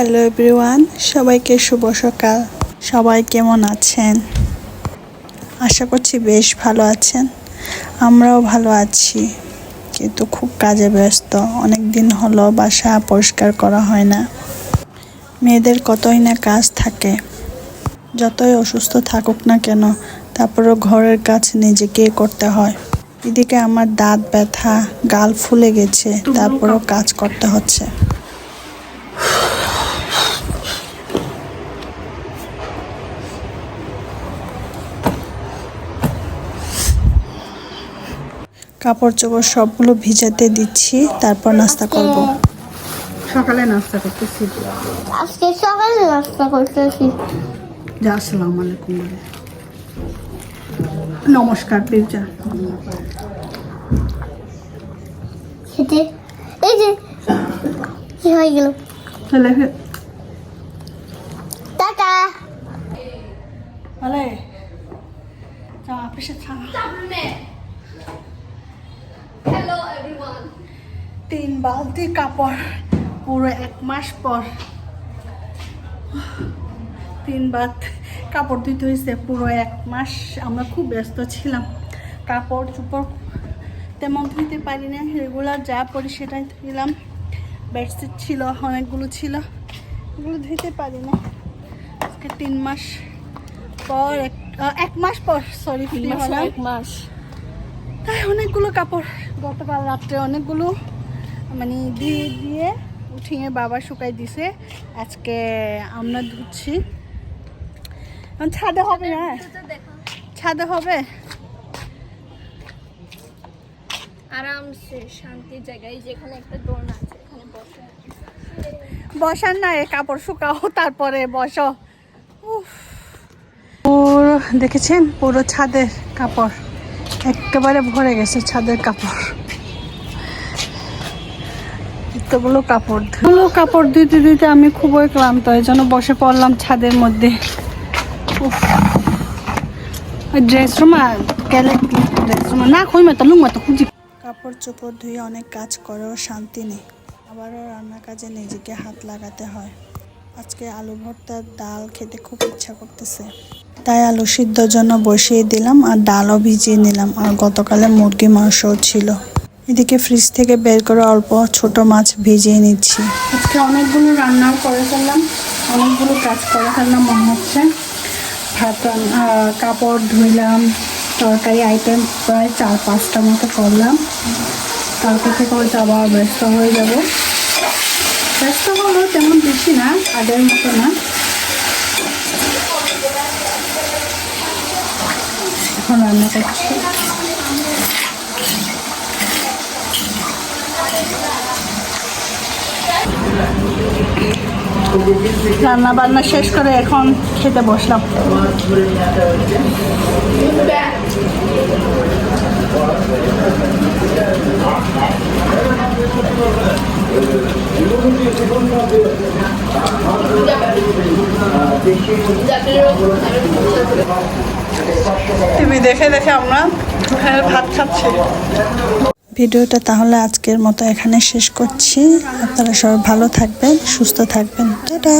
Hello everyone সবাইকে শুভ সকাল। সবাই কেমন আছেন? আশা করছি বেশ ভালো আছেন। আমরাও ভালো আছি। কিন্তু খুব কাজে ব্যস্ত। অনেক দিন হলো বাসা পরিষ্কার করা হয় না। মেয়েদের কতই না কাজ থাকে। যতই অসুস্থ থাকুক না কেন, তারপরেও ঘরের কাজ নিজেকে করতে হয়। এদিকে আমার দাঁত ব্যথা, গাল ফুলে গেছে, তারপরেও কাজ করতে হচ্ছে। কাপড় চোপড় সবগুলো ভিজাতে দিচ্ছি তারপর নাস্তা করব। সকালে নাস্তা করতেছি। আজকে সকালে নাস্তা করতেছি। যা আসসালামু আলাইকুম নমস্কার খেতে। এই যে কি হয়ে গেল? তাহলে টাটা। বলে যা অফিসে থা Hello everyone. তিন বালতি কাপড় পুরো এক মাস পর। তিন বাদ কাপড় ধুইতে হয়েছে পুরো এক মাস। আমরা খুব ব্যস্ত ছিলাম। কাপড় চোপড় তেমন ধুইতে পারি না রেগুলার যা পরি সেটাই ধুইলাম। বেডশিট ছিল অনেকগুলো ছিল। এগুলো ধুইতে পারি না আজকে তিন মাস পর এক এক মাস পর সরি হলাম। এক মাস। অনেকগুলো কাপড়। গতকাল রাত্রে অনেকগুলো মানে দিয়ে দিয়ে উঠিয়ে বাবা শুকাই দিছে। আজকে আমরা ধুচ্ছি। ছাদে হবে না ছাদে হবে? আরামসে শান্তির জায়গায়। যেখানে একটা দোলনা আছে এখানে বসে। বসার না কাপড় শুকাও তারপরে বসো। উফ। পুরো দেখেছেন? পুরো ছাদের কাপড়। একেবারে ভরে গেছে ছাদের কাপড়। এতগুলো কাপড় এতগুলো কাপড় দিতে দিতে আমি খুবই ক্লান্ত এই জন্য বসে পড়লাম ছাদের মধ্যে। ড্রেস রুমা গেলে ড্রেস রুমা না খুঁই মতো লুং মতো খুঁজি। কাপড় চোপড় ধুয়ে অনেক কাজ করেও শান্তি নেই। আবারও রান্না কাজে নিজেকে হাত লাগাতে হয়। আজকে আলু ভর্তার ডাল খেতে খুব ইচ্ছা করতেছে। তাই আলু সিদ্ধর জন্য বসিয়ে দিলাম আর ডালও ভিজিয়ে নিলাম আর গতকালে মুরগি মাংসও ছিল। এদিকে ফ্রিজ থেকে বের করে অল্প ছোট মাছ ভিজিয়ে নিচ্ছি। আজকে অনেকগুলো রান্নাও করে ফেললাম, অনেকগুলো কাজ করে ফেললাম মনে হচ্ছে। ভাত কাপড় ধুইলাম, তরকারি আইটেম প্রায় চার পাঁচটা মতো করলাম। কালকে থেকে হয়তো আবার ব্যস্ত হয়ে যাব। ব্যস্ত হলো তেমন বেশি না, আগের মতো না। এখন রান্না করছি। রান্না বান্না শেষ করে এখন খেতে বসলাম। টিভি দেখে দেখে আমরা ভাত খাচ্ছি। ভিডিওটা তাহলে আজকের মতো এখানে শেষ করছি। আপনারা সবাই ভালো থাকবেন, সুস্থ থাকবেন। টাটা।